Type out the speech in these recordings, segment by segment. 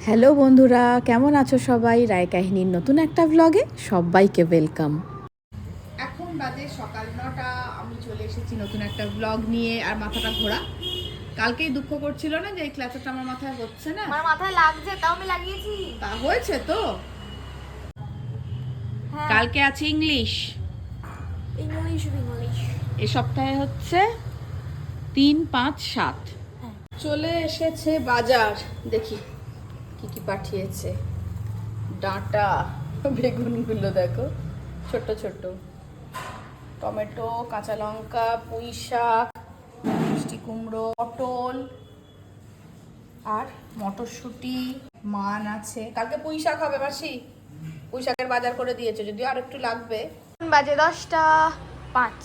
Hello বন্ধুরা কেমন আছো সবাই? রায় কাহিনীর নতুন একটা ব্লগে সবাইকে ওয়েলকাম এখন বাজে সকাল নটা আমি চলে এসেছি নতুন একটা ব্লগ নিয়ে আর মাথাটা ঘোরা। কালকেই দুঃখ করছিল না যে এই ক্লাসটা আমার মাথায় হচ্ছে না? আমার মাথায় লাগছে তাও আমি লাগিয়েছি। তা হয়েছে তো। হ্যাঁ। কালকে আছে ইংলিশ। English English. এ সপ্তাহে হচ্ছে তিন পাঁচ সাত। হ্যাঁ। চলে এসেছে বাজার দেখি। কি কি পাঠিয়েছে? ডাঁটা বেগুনগুলো দেখো ছোট ছোট টমেটো কাঁচা লঙ্কা পুঁই শাক মিষ্টি কুমড়ো পটল আর মটরশুঁটি মান আছে। কালকে পুঁই শাক হবে মাসি। পুঁই শাকের বাজার করে দিয়েছে যদিও আর একটু লাগবে। বাজে দশটা পাঁচ।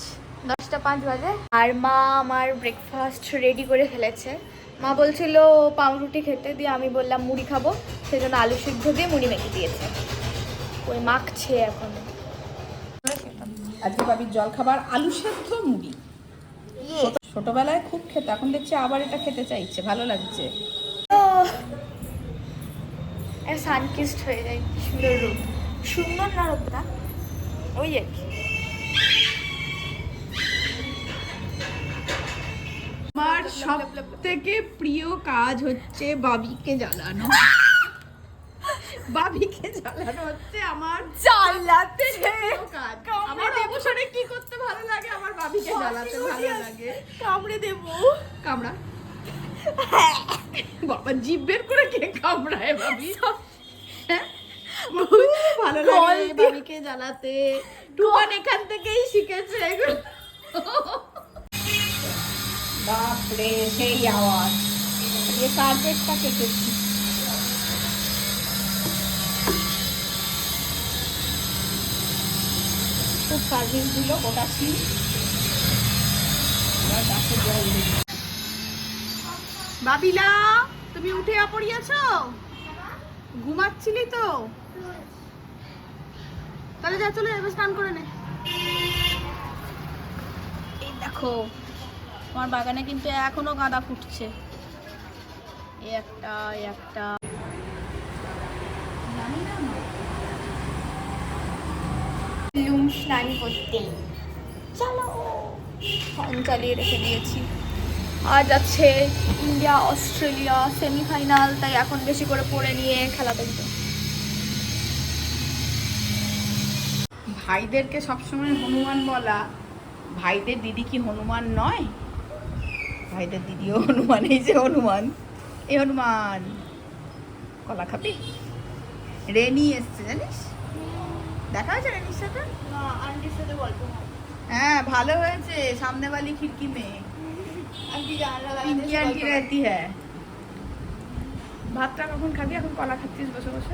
দশটা পাঁচ বাজে। আর মা আমার ব্রেকফাস্ট রেডি করে ফেলেছে। মা বলছিল পাউরুটি খেতে দিয়ে আমি বললাম মুড়ি খাব। সেই জন্য আলু সিদ্ধ দিয়ে মুড়ি মেখে দিয়েছে। ওই মাখছে এখন। আজকে বাবির জল খাবার আলু সেদ্ধ মুড়ি। ইয়ে। ছোটবেলায় খুব খেতে এখন দেখছি আবার এটা খেতে চাইছে ভালো লাগছে। সানকিস্ট হয়ে যায় সুন্দর রূপ। সুন্দর না রূপটা? ওই আর কি। আমার সব থেকে প্রিয় কাজ হচ্ছে বাবিকে জ্বালানো। বাবিকে জ্বালানো হচ্ছে আমার জ্বালাতে। কাজ। আমার অবসরে কি করতে ভালো লাগে? আমার বাবিকে জ্বালাতে ভালো লাগে। কামড়ে দেবো। কামড়া। বাবা জিভ বের করে কে কামড়ায় বাবি? হ্যাঁ? ভালো। লাগে বাবিকে জ্বালাতে। টুকান এখান থেকেই শিখেছে। এগুলো বাপরে, সেই আওয়াজ। দিয়ে কার্পেটটা কেটেছি। খুব সার্ভিস দিল গোটা বাবিলা, তুমি উঠে পড়িয়েছ ঘুমাচ্ছিলি তো? তাহলে যা, চলে যাবে স্নান করে নে। এই দেখো তোমার বাগানে কিন্তু এখনও গাঁদা ফুটছে। এই একটা একটা। লুম স্নান করতে। চলো ফোন চালিয়ে রেখে দিয়েছি। আজ আছে ইন্ডিয়া অস্ট্রেলিয়া সেমিফাইনাল তাই এখন বেশি করে পড়ে নিয়ে খেলা দেখব। ভাইদেরকে সবসময় হনুমান বলা। ভাইদের দিদি কি হনুমান নয়? ভাইদের দিদিও হনুমান এই যে হনুমান এই হনুমান। কলা খাবি? রেনি এসছে জানিস? দেখা হয়েছে রেনির সাথে? আন্টির সাথে গল্প হ্যাঁ। ভালো হয়েছে সামনে বালি খিড়কি মেয়ে। আন্টি জানলা পিঙ্কি আন্টি রেতি হ্যাঁ। ভাতটা কখন খাবি? এখন কলা খাচ্ছিস বসে বসে?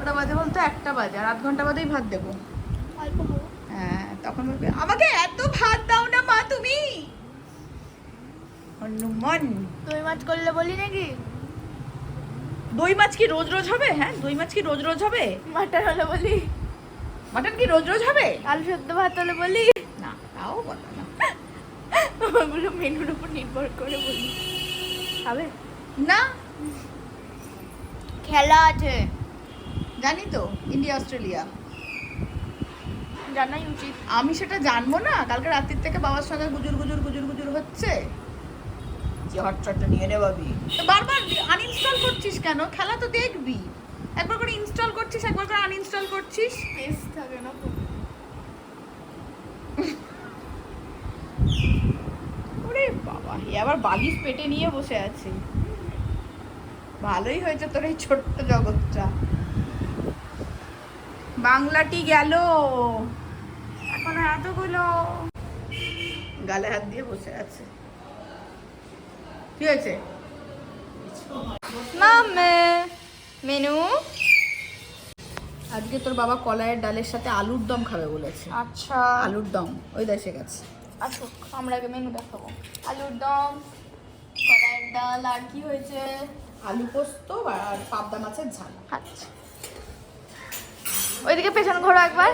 ওটা বাজে বলতো? একটা বাজে। আর আধ ঘণ্টা বাদেই ভাত দেবো। হ্যাঁ তখন বলবে আমাকে এত ভাত দাও না মা তুমি? হনুমান। দই মাছ করলে বলি নাকি? দই মাছ কি রোজ রোজ হবে? হ্যাঁ দই মাছ কি রোজ রোজ হবে? মাটন হলে বলি। মাটন কি রোজ রোজ হবে? আলু সেদ্ধ ভাত হলে বলি। না তাও কথা না। ওগুলো মেনুর উপর নির্ভর করে বলি। খাবে? না। খেলা আছে। জানি তো ইন্ডিয়া অস্ট্রেলিয়া। জানাই উচিত। আমি সেটা জানব না কালকে রাত্রির থেকে বাবার সঙ্গে গুজুর গুজুর গুজুর গুজুর হচ্ছে। যে হটচটটা নিয়ে নে বাবি বারবার আনইনস্টল করছিস কেন? খেলা তো দেখবি। একবার করে ইনস্টল করছিস একবার করে আনইনস্টল করছিস? টেস্ট থাকে না ওরে বাবা এ আবার বালিশ পেটে নিয়ে বসে আছে। ভালোই হয়েছে তোর এই ছোট্ট জগৎটা। বাংলাটি গেল। এখন এতগুলো। গালে হাত দিয়ে বসে আছে। কি হয়েছে? মামে মেনু। আজকে তোর বাবা কলাইয়ের ডালের সাথে আলুর দম খাবে বলেছে। আচ্ছা। আলুর দম ওই দেশে গেছে আসুক আমরা আগে মেনু দেখাবো। আলুর দম কলাইয়ের ডাল আর কি হয়েছে? আলু পোস্ত আর পাবদা মাছের ঝাল। আচ্ছা। ওইদিকে পেছন ঘোরো একবার।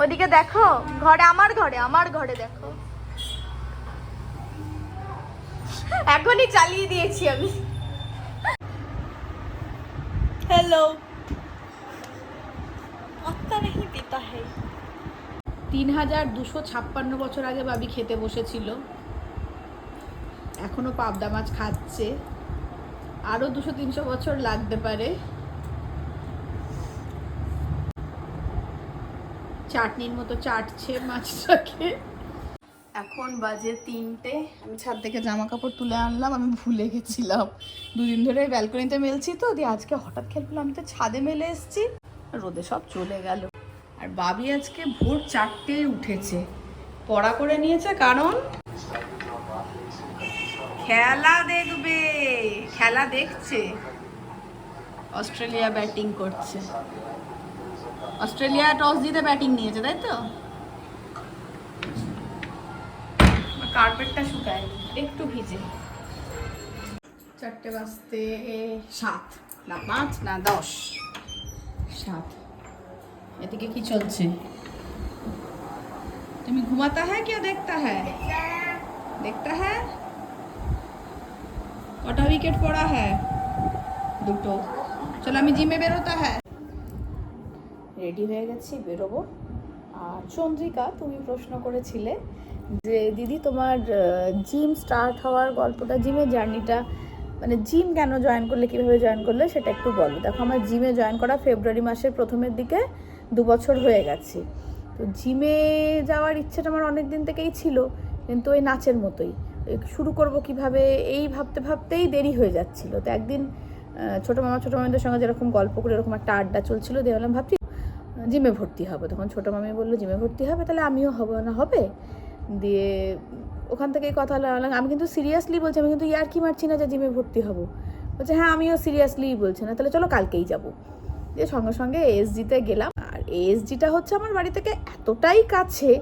ওইদিকে দেখো ঘরে আমার ঘরে আমার ঘরে দেখো। এখনই চালিয়ে দিয়েছি আমি। হ্যালো তিন হাজার দুশো ছাপ্পান্ন বছর আগে বাবি খেতে বসেছিল। এখনও পাবদা মাছ খাচ্ছে। আরও দুশো তিনশো বছর লাগতে পারে। চাটনির মতো চাটছে মাছটাকে। এখন বাজে তিনটে। আমি ছাদ থেকে জামা কাপড় তুলে আনলাম, আমি ভুলে গেছিলাম। দুদিন ধরে ব্যালকনিতে মেলছি তো, দিয়ে আজকে হঠাৎ খেয়াল আমি তো ছাদে মেলে এসেছি। রোদে সব চলে গেল। আর বাবি আজকে ভোর চারটে উঠেছে। পড়া করে নিয়েছে কারণ? খেলা দেখবে, খেলা দেখছে। অস্ট্রেলিয়া ব্যাটিং করছে। অস্ট্রেলিয়া টস জিতে ব্যাটিং নিয়েছে, তাই তো? কার্পেটটা শুকায়। একটু ভিজে। চারটে বাজতে সাত না পাঁচ না দশ। সাত। এদিকে কি চলছে? তুমি ঘুমাতা হ্যাঁ কেউ দেখতা হ্যাঁ? দেখতা হ্যাঁ? কটা উইকেট পড়া হ্যাঁ? দুটো। চলো আমি জিমে বেরোতা হ্যাঁ। রেডি হয়ে গেছি বেরোবো। চন্দ্রিকা, তুমি প্রশ্ন করেছিলে যে, দিদি, তোমার জিম স্টার্ট হওয়ার গল্পটা জিমের জার্নিটা মানে জিম কেন জয়েন করলে, কীভাবে জয়েন করলে, সেটা একটু বলো। দেখো, আমার জিমে জয়েন করা ফেব্রুয়ারি মাসের প্রথমের দিকে দু বছর হয়ে গেছে। তো জিমে যাওয়ার ইচ্ছেটা আমার অনেক দিন থেকেই ছিল, কিন্তু ওই নাচের মতোই। শুরু করব কীভাবে, এই ভাবতে ভাবতেই দেরি হয়ে যাচ্ছিল। তো একদিন ছোটো মামা, ছোটো মামিদের সঙ্গে যেরকম গল্প করে এরকম একটা আড্ডা চলছিল, দিয়ে ভাবছি জিমে ভর্তি হবে। তখন ছোটো মামি বলল জিমে ভর্তি হবে? তাহলে আমিও হব না হবে? দিয়ে ওখান থেকেই কথা বললাম, আমি কিন্তু সিরিয়াসলি বলছি আমি কিন্তু ইয়ার কি মারছি না যে জিমে ভর্তি হব। বলছে হ্যাঁ আমিও সিরিয়াসলি বলছি না তাহলে চলো কালকেই যাব। দিয়ে সঙ্গে সঙ্গে এসজিতে গেলাম। আর এসজিটা হচ্ছে আমার বাড়ি থেকে এতটাই কাছে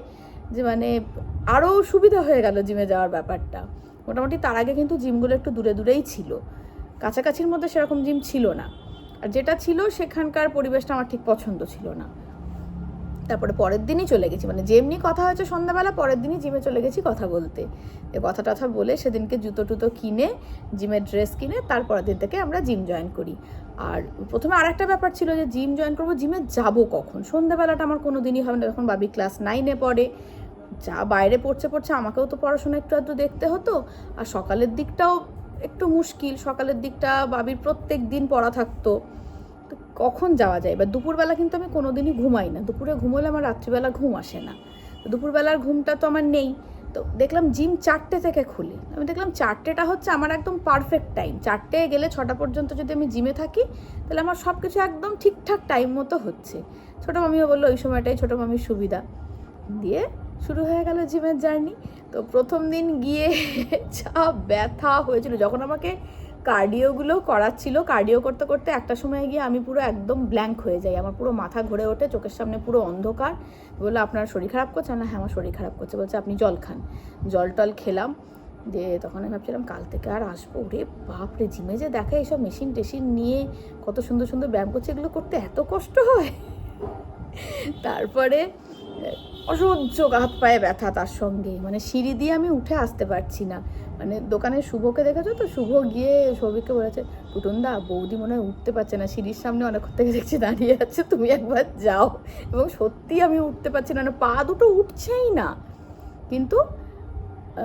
যে মানে আরও সুবিধা হয়ে গেল জিমে যাওয়ার ব্যাপারটা। মোটামুটি তার আগে কিন্তু জিমগুলো একটু দূরে দূরেই ছিল। কাছাকাছির মধ্যে সেরকম জিম ছিল না। আর যেটা ছিল সেখানকার পরিবেশটা আমার ঠিক পছন্দ ছিল না। তারপরে পরের দিনই চলে গেছি। মানে যেমনি কথা হয়েছে সন্ধ্যাবেলা, পরের দিনই জিমে চলে গেছি কথা বলতে। এ কথা টথা বলে সেদিনকে জুতো টুতো কিনে, জিমের ড্রেস কিনে, তারপরের দিন থেকে আমরা জিম জয়েন করি। আর প্রথমে আর একটা ব্যাপার ছিল যে জিম জয়েন করব, জিমে যাব কখন? সন্ধ্যাবেলাটা আমার কোনো দিনই হবে না। যখন বাবি ক্লাস নাইনে পড়ে, যা বাইরে পড়ছে পড়ছে আমাকেও তো পড়াশোনা একটু আধটু দেখতে হতো। আর সকালের দিকটাও একটু মুশকিল, সকালের দিকটা বাবির প্রত্যেক দিন পড়া থাকতো। তো কখন যাওয়া যায়? এবার দুপুরবেলা কিন্তু আমি কোনোদিনই ঘুমাই না। দুপুরে ঘুমোলে আমার রাত্রিবেলা ঘুম আসে না। দুপুরবেলার ঘুমটা তো আমার নেই। তো দেখলাম জিম চারটে থেকে খুলে। আমি দেখলাম চারটেটা হচ্ছে আমার একদম পারফেক্ট টাইম চারটে গেলে ছটা পর্যন্ত যদি আমি জিমে থাকি, তাহলে আমার সব কিছু একদম ঠিকঠাক টাইম মতো হচ্ছে। ছোটো মামিও বলল, ওই সময়টাই ছোটো মামির সুবিধা। দিয়ে শুরু হয়ে গেল জিমের জার্নি। তো প্রথম দিন গিয়ে যা ব্যথা হয়েছিল। যখন আমাকে কার্ডিওগুলো করাচ্ছিল কার্ডিও করতে করতে একটা সময় গিয়ে আমি পুরো একদম ব্ল্যাঙ্ক হয়ে যাই। আমার পুরো মাথা ঘুরে ওঠে, চোখের সামনে পুরো অন্ধকার। বলল, আপনার শরীর খারাপ করছে? না হ্যাঁ আমার শরীর খারাপ করছে। বলছে, আপনি জল খান। জল টল খেলাম। দিয়ে তখন আমি ভাবছিলাম, কাল থেকে আর আসব? রে বাপরে, জিমে যে দেখে এইসব মেশিন টেশিন নিয়ে কত সুন্দর সুন্দর ব্যায়াম করছে, এগুলো করতে এত কষ্ট হয়? তারপরে অসহ্য হাত পায়ে ব্যথা তার সঙ্গে। মানে সিঁড়ি দিয়ে আমি উঠে আসতে পারছি না। মানে দোকানে শুভকে দেখেছ তো? শুভ গিয়ে সৌভিককে বলেছে টুটুনদা বৌদি মনে হয় উঠতে পারছে না। সিঁড়ির সামনে অনেকক্ষণ থেকে দেখছি দাঁড়িয়ে আছে, তুমি একবার যাও। এবং সত্যি আমি উঠতে পারছি না। না পা দুটো উঠছেই না। কিন্তু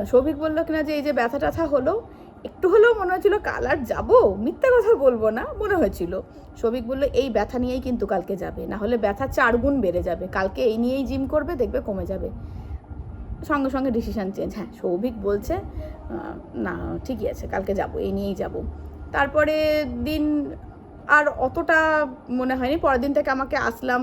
সৌভিক বলল কিনা যে, এই যে ব্যথা ট্যাথা হলো একটু হলেও মনে হয়েছিল কাল আর যাব? মিথ্যা কথা বলব না, মনে হয়েছিল। সৌভিক বলল, এই ব্যথা নিয়েই কিন্তু কালকে যাবে না হলে ব্যথা চার গুণ বেড়ে যাবে। কালকে এই নিয়েই জিম করবে, দেখবে কমে যাবে। সঙ্গে সঙ্গে ডিসিশান চেঞ্জ হ্যাঁ সৌভিক বলছে না, ঠিকই আছে, কালকে যাব, এই নিয়েই যাব। তারপরে দিন আর অতটা মনে হয়নি, পরের দিন থেকে আমাকে আসলাম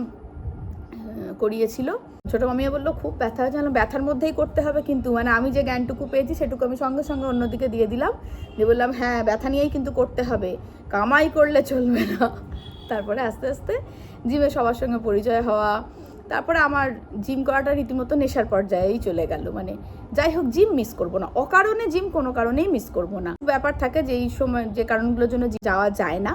করিয়েছিল। ছোটো মামিয়া বলল, খুব ব্যথা হয়েছে ব্যথার মধ্যেই করতে হবে কিন্তু। মানে আমি যে জ্ঞানটুকু পেয়েছি, সেটুকু আমি সঙ্গে সঙ্গে অন্যদিকে দিয়ে দিলাম। দিয়ে বললাম হ্যাঁ ব্যথা নিয়েই কিন্তু করতে হবে। কামাই করলে চলবে না। তারপরে আস্তে আস্তে জিমে সবার সঙ্গে পরিচয় হওয়া, তারপরে আমার জিম করাটা রীতিমতো নেশার পর্যায়েই চলে গেল। মানে যাই হোক, জিম মিস করব না। অকারণে জিম কোনো কারণেই মিস করব না। ব্যাপার থাকে যে এই সময়, যে কারণগুলোর জন্য যাওয়া যায় না।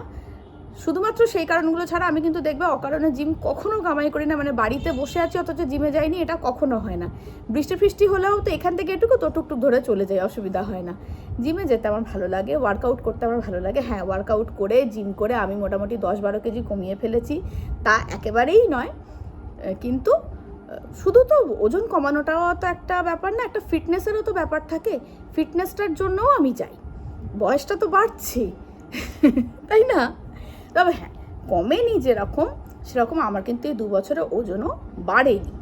শুধুমাত্র সেই কারণগুলো ছাড়া আমি কিন্তু দেখবে অকারণে জিম কখনো কামাই করি না মানে বাড়িতে বসে আছি, অথচ জিমে যাইনি, এটা কখনো হয় না। বৃষ্টি ফৃষ্টি হলেও তো এখান থেকে এটুকু তো টুকটুক ধরে চলে যায়, অসুবিধা হয় না। জিমে যেতে আমার ভালো লাগে ওয়ার্কআউট করতে আমার ভালো লাগে হ্যাঁ ওয়ার্কআউট করে, জিম করে আমি মোটামুটি দশ বারো কেজি কমিয়ে ফেলেছি, তা একেবারেই নয়। কিন্তু শুধু তো ওজন কমানোটাও তো একটা ব্যাপার না, একটা ফিটনেসেরও তো ব্যাপার থাকে ফিটনেসটার জন্যও আমি চাই। বয়সটা তো বাড়ছে, তাই না? তবে হ্যাঁ কমেনি যেরকম সেরকম আমার কিন্তু এই দু বছরে ওজনও বাড়েনি।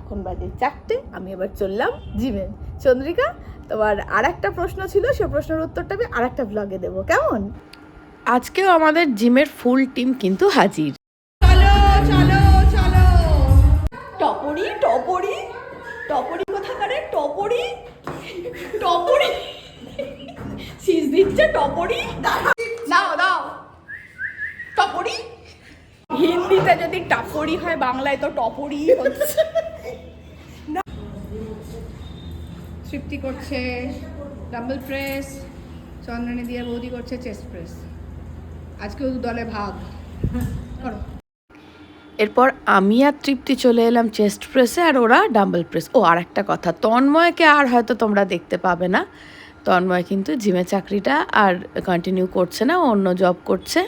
এখন বাজে চারটে আমি এবার চললাম জিমে। চন্দ্রিকা তোমার আর একটা প্রশ্ন ছিল সে প্রশ্নের উত্তরটা আমি আর একটা ব্লগে দেবো। কেমন? আজকেও আমাদের জিমের ফুল টিম কিন্তু হাজির। চলো চলো চলো। টপরি টপরি? টপরি কোথাকারে? টপরি? টপরি? সিজ দিচ্ছে টপরি? দাও দাও। টপরি? হিন্দিতে যদি টাপরি হয় বাংলায় তো টপরি হচ্ছে। তৃপ্তি করছে ডাম্বল প্রেস চন্দ্রানী দিয়ে বৌদি করছে চেস্ট প্রেস। আজকেও দু দলে ভাগ। করো এরপর আমি আর তৃপ্তি চলে এলাম চেস্ট প্রেসে আর ওরা ডাম্বল প্রেস। ও আর একটা কথা তন্ময়কে আর হয়তো তোমরা দেখতে পাবে না। তন্ময় কিন্তু জিমে চাকরিটা আর কন্টিনিউ করছে না অন্য জব করছে।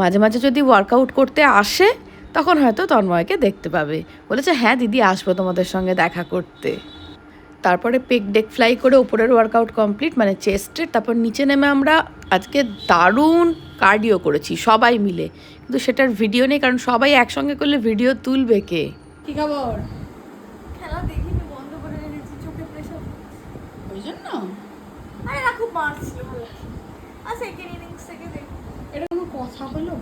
মাঝে মাঝে যদি ওয়ার্কআউট করতে আসে তখন হয়তো তন্ময়কে দেখতে পাবে। বলেছে হ্যাঁ দিদি আসব তোমাদের সঙ্গে দেখা করতে। তারপরে পেক ডেক ফ্লাই করে ওপরের ওয়ার্কআউট কমপ্লিট মানে চেস্টের তারপর নিচে নেমে আমরা আজকে দারুণ কার্ডিও করেছি সবাই মিলে। কিন্তু সেটার ভিডিও নেই কারণ সবাই একসঙ্গে করলে ভিডিও তুলবে কে? কি খবর? খেলা দেখিনি বন্ধ করে চোখে প্রেশার ওই জন্য? আরে না খুব মারছিল সেকেন্ড ইনিংস থেকে দেখ। এটা কোনো কথা হলো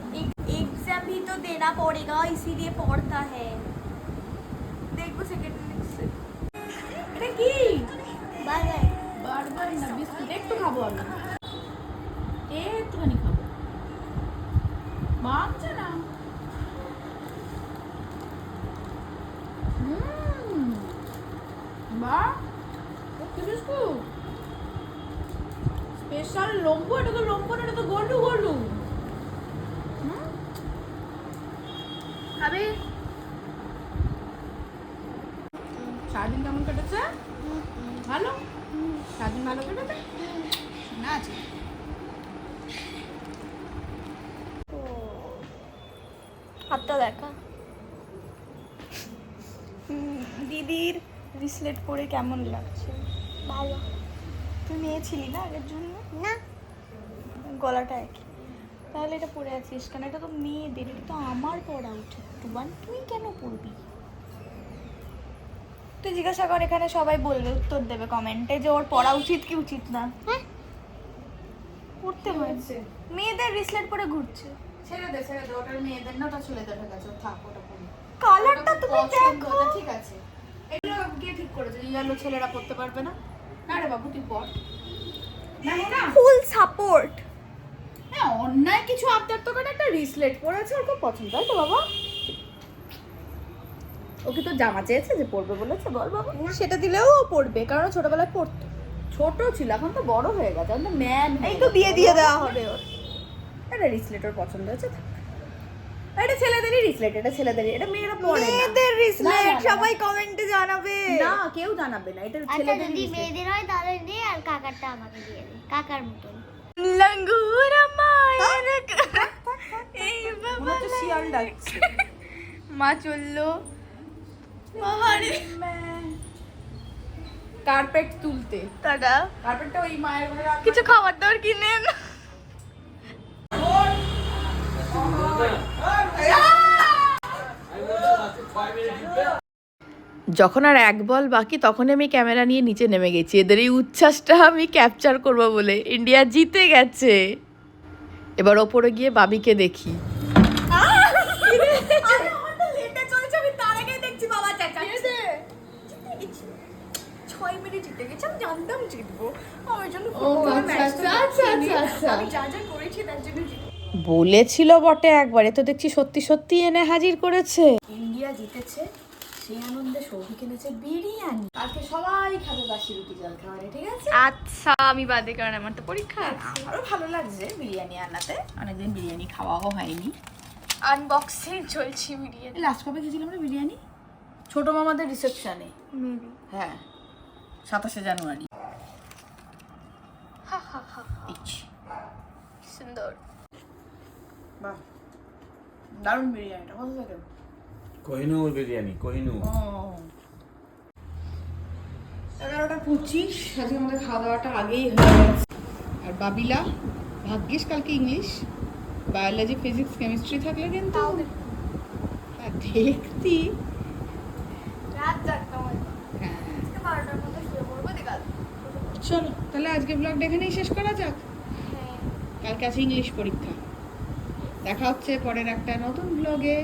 एग्जाम भी तो देना पड़ेगा इसीलिए पढ़ता है देखो सेकेंड इनिंग्स से এটা কি बाय बाय বারবার না বিস্কুট একটু খাবো আমি একটুখানি খাবো মানছে স্পেশাল লম্বু এটা তো লম্বু না এটা তো গোলু গোলু খাবে? সারাদিন কেমন কেটেছে? ভালো? সারাদিন ভালো কেটেছে? না আছে। হাতটা দেখা। দিদির রিসলেট পরে কেমন লাগছে? ভালো। তুই নিয়েছিলি না আগের জন্য? না। গলাটা একই। তাহলে এটা পরে আছিস কেন? এটা তো মেয়েদের এটা তো আমার পড়া উচিত। টুবান তুই কেন পড়বি তুই জিজ্ঞাসা কর এখানে সবাই বলবে উত্তর দেবে কমেন্টে যে ওর পড়া উচিত কি উচিত না। পড়তে হয়েছে মেয়েদের রিসলেট পরে ঘুরছে। ছেড়ে দে ছেড়ে দে ওটার মেয়েদের না ওটা ছেলেদের হয়ে ও থাক ওটা পরি কালারটা তুমি দেখো। ঠিক আছে। এগুলো গিয়ে ঠিক করেছে ছেলেরা পড়তে পারবে না। না রে বাবু তুই পড়। ফুল সাপোর্ট হ্যাঁ অন্যায় কিছু আবদার তো একটা রিসলেট পরেছে ওর খুব পছন্দ তো বাবা? ও কি তো জামা চেয়েছে যে পড়বে বলেছে বল বাবা। সেটা দিলেও ও পড়বে কারণ ছোটবেলায় পড়তো। ছোট ছিল এখন তো বড় হয়ে গেছে এখন তো ম্যান এই তো বিয়ে দিয়ে দেওয়া হবে ওর। এটা রিসলেট ওর পছন্দ হয়েছে। এটা ছেলেদেরই রিসলেট এটা ছেলেদেরই এটা মেয়েরা পড়ে মেয়েদের না, না, রিসলেট সবাই কমেন্টে জানাবে। না কেউ জানাবে না এটা আচ্ছা ছেলেদেরই যদি মেয়েদের হয় তাহলে দে আর কাকারটা আমাকে দিয়ে দে কাকার মতন। লঙ্গুর মায়ের এই মনে হচ্ছে শিয়াল ডাকছে। মা চলল। মাহারে কার্পেট তুলতে। টাটা কার্পেটটা ওই মায়ের ঘরে কিছু খাবার দাবার কিনেন। যখন আর এক বল বাকি তখন আমি ক্যামেরা নিয়ে নিচে নেমে গেছি। এদের এই উচ্ছ্বাসটা আমি ক্যাপচার করব বলে। ইন্ডিয়া জিতে গেছে। এবার ওপরে গিয়ে বাবিকে দেখি। আমি তার আগে দেখছি বাবা চেঁচাচ্ছে ছয় মিনিট জিতে গেছে আমি জানতাম জিতবো আমার জন্য। আমি যা যা করেছি তার জন্য জিতবো বলেছিল বটে একবারে তো দেখছি সত্যি সত্যি এনে হাজির করেছে। ইন্ডিয়া জিতেছে সেই আনন্দে সৌভি কিনেছে বিরিয়ানি। আজকে সবাই খাবে বাসি রুটি জল খাবারে ঠিক আছে? আচ্ছা আমি বাদে কারণ আমার তো পরীক্ষা আছে। আমারও ভালো লাগছে বিরিয়ানি আনাতে। অনেকদিন বিরিয়ানি খাওয়াও হয়নি। আনবক্সিং চলছে বিরিয়ানি। লাস্ট কবে খেয়েছিলাম আমরা বিরিয়ানি? ছোট মামাদের রিসেপশনে হ্যাঁ সাতাশে জানুয়ারি। হা হা হা ইচ। সুন্দর। বাহ দারুণ বিরিয়ানিটা ভালো লাগে কোহিনুর বিরিয়ানি কোহিনুর। এগারোটা পঁচিশ আজকে আমাদের খাওয়া দাওয়াটা আগেই হয়ে গেছে। আর বাবিলা ভাগ্যিস কালকে ইংলিশ। বায়োলজি ফিজিক্স কেমিস্ট্রি থাকলে কিন্তু হ্যাঁ, দেখতি। চলো তাহলে আজকে ব্লগটা এখানেই শেষ করা যাক। হ্যাঁ। কালকে আছে ইংলিশ পরীক্ষা। দেখা হচ্ছে পরের একটা নতুন ব্লগে